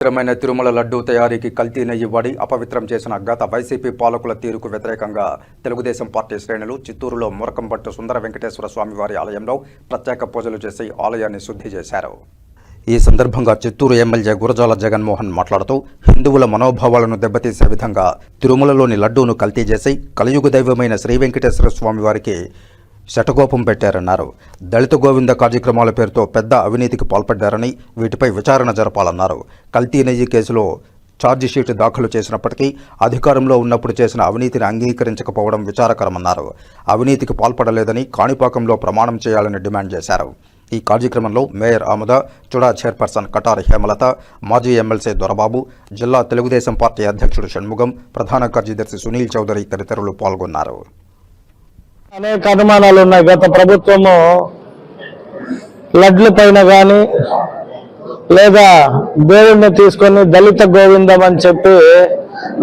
పవిత్రమైన తిరుమల లడ్డూ తయారీకి కల్తీ నెయ్యి వడి అపవిత్రం చేసిన గత వైసీపీ పాలకుల తీరుకు వ్యతిరేకంగా తెలుగుదేశం పార్టీ శ్రేణులు చిత్తూరులో మురకంపట్టు సుందర వెంకటేశ్వర స్వామివారి ఆలయంలో ప్రత్యేక పూజలు చేసి ఆలయాన్ని శుద్ధి చేశారు. ఈ సందర్భంగా చిత్తూరు ఎమ్మెల్యే గురజాల జగన్మోహన్ మాట్లాడుతూ హిందువుల మనోభావాలను దెబ్బతీసే విధంగా తిరుమలలోని లడ్డూను కల్తీ చేసి కలియుగ దైవమైన శ్రీ వెంకటేశ్వర స్వామివారికి శటగోపం పెట్టారన్నారు. దళిత గోవింద కార్యక్రమాల పేరుతో పెద్ద అవినీతికి పాల్పడ్డారని వీటిపై విచారణ జరపాలన్నారు. కల్తీ నెయ్యి కేసులో ఛార్జిషీట్ దాఖలు చేసినప్పటికీ అధికారంలో ఉన్నప్పుడు చేసిన అవినీతిని అంగీకరించకపోవడం విచారకరమన్నారు. అవినీతికి పాల్పడలేదని కాణిపాకంలో ప్రమాణం చేయాలని డిమాండ్ చేశారు. ఈ కార్యక్రమంలో మేయర్ ఆముద చుడా చైర్పర్సన్ కటారి హేమలత మాజీ ఎమ్మెల్సీ దొరబాబు జిల్లా తెలుగుదేశం పార్టీ అధ్యక్షుడు షణ్ముగం ప్రధాన కార్యదర్శి సునీల్ చౌదరి తదితరులు పాల్గొన్నారు. అనేక అనుమానాలు ఉన్నాయి. గత ప్రభుత్వము లడ్ల పైన కానీ లేదా దేవుడిని తీసుకొని దళిత గోవిందం అని చెప్పి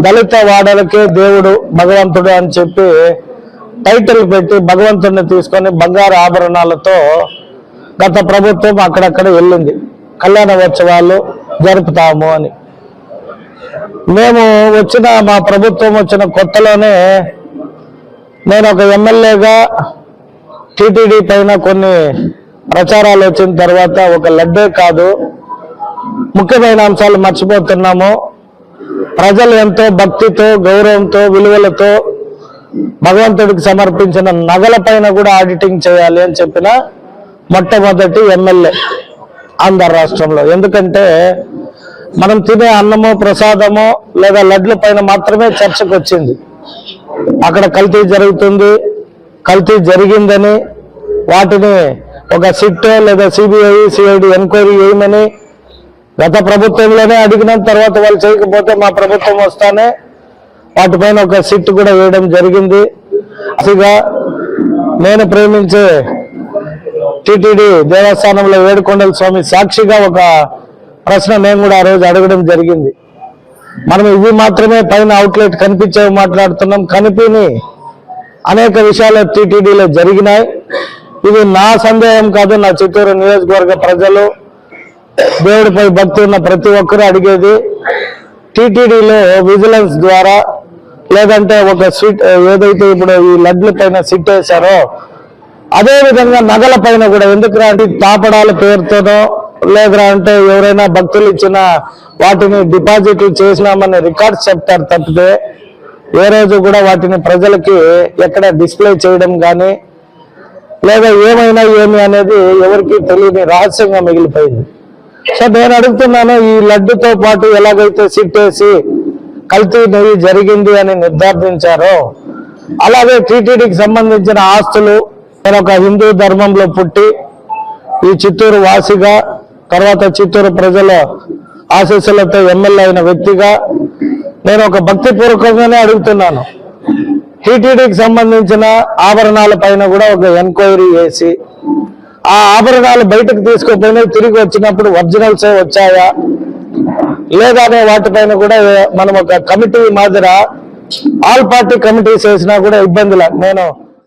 దళిత వాడలకే దేవుడు భగవంతుడు అని చెప్పి టైటిల్ పెట్టి భగవంతుడిని తీసుకొని బంగారు ఆభరణాలతో గత ప్రభుత్వం అక్కడక్కడ వెళ్ళింది. కళ్యాణోత్సవాలు జరుపుతాము అని. మేము వచ్చిన మా ప్రభుత్వం వచ్చిన కొత్తలోనే నేను ఒక ఎమ్మెల్యేగా టీటీడీ పైన కొన్ని ప్రచారాలు వచ్చిన తర్వాత ఒక లడ్డే కాదు ముఖ్యమైన అంశాలు మర్చిపోతున్నాము. ప్రజలు ఎంతో భక్తితో గౌరవంతో విలువలతో భగవంతుడికి సమర్పించిన నగల పైన కూడా ఆడిటింగ్ చేయాలి అని చెప్పిన మొట్టమొదటి ఎమ్మెల్యే ఆంధ్ర రాష్ట్రంలో. ఎందుకంటే మనం తినే అన్నమో ప్రసాదమో లేదా లడ్ల పైన మాత్రమే చర్చకు వచ్చింది అక్కడ కల్తీ జరుగుతుంది. కల్తీ జరిగిందని వాటిని ఒక సిట్ లేదా సిబిఐ సిఐడి ఎంక్వైరీ చేయమని గత ప్రభుత్వంలోనే అడిగిన. తర్వాత వాళ్ళు చేయకపోతే మా ప్రభుత్వం వస్తానే వాటిపైన ఒక సిట్ కూడా వేయడం జరిగింది. అసిగా నేను ప్రేమించే టిటిడి దేవస్థానంలో వేడుకొండల స్వామి సాక్షిగా ఒక ప్రశ్న నేను కూడా ఆ రోజు అడగడం జరిగింది. మనం ఇవి మాత్రమే పైన అవుట్లెట్ కనిపించేవి మాట్లాడుతున్నాం. కనిపిని అనేక విషయాలు టీటీడీలో జరిగినాయి. ఇది నా సందేహం కాదు నా చిత్తూరు నియోజకవర్గ ప్రజలు దేవుడిపై భక్తి ఉన్న ప్రతి ఒక్కరూ అడిగేది టీటీడీలో విజిలెన్స్ ద్వారా లేదంటే ఒక సిట్ ఏదైతే ఇప్పుడు ఈ లడ్ల పైన సిట్ వేశారో అదేవిధంగా నగల పైన కూడా ఎందుకు రాంటి తాపడాల పేరుతోనో లేదా అంటే ఎవరైనా భక్తులు ఇచ్చిన వాటిని డిపాజిట్లు చేసినామని రికార్డ్స్ చెప్తారు తప్పితే ఏ రోజు కూడా వాటిని ప్రజలకి ఎక్కడ డిస్ప్లే చేయడం కానీ లేదా ఏమైనా ఏమి అనేది ఎవరికి తెలియని రహస్యంగా మిగిలిపోయింది. సో నేను అడుగుతున్నాను ఈ లడ్డుతో పాటు ఎలాగైతే సిట్టేసి కల్తీ నెయ్యి జరిగింది అని నిర్ధారించారో అలాగే టీటీడీకి సంబంధించిన ఆస్తులు నేను ఒక హిందూ ధర్మంలో పుట్టి ఈ చిత్తూరు వాసిగా తర్వాత చిత్తూరు ప్రజల ఆశీస్సులతో ఎమ్మెల్యే అయిన వ్యక్తిగా నేను ఒక భక్తిపూర్వకంగానే అడుగుతున్నాను. టీటీడీకి సంబంధించిన ఆభరణాల పైన కూడా ఒక ఎంక్వైరీ చేసి ఆ ఆభరణాలు బయటకు తీసుకుపోయినా తిరిగి వచ్చినప్పుడు ఒరిజినల్సే వచ్చాయా? లేదా అనే వాటిపైన కూడా మనం ఒక కమిటీ మాదిర ఆల్ పార్టీ కమిటీస్ వేసినా కూడా ఇబ్బందులు నేను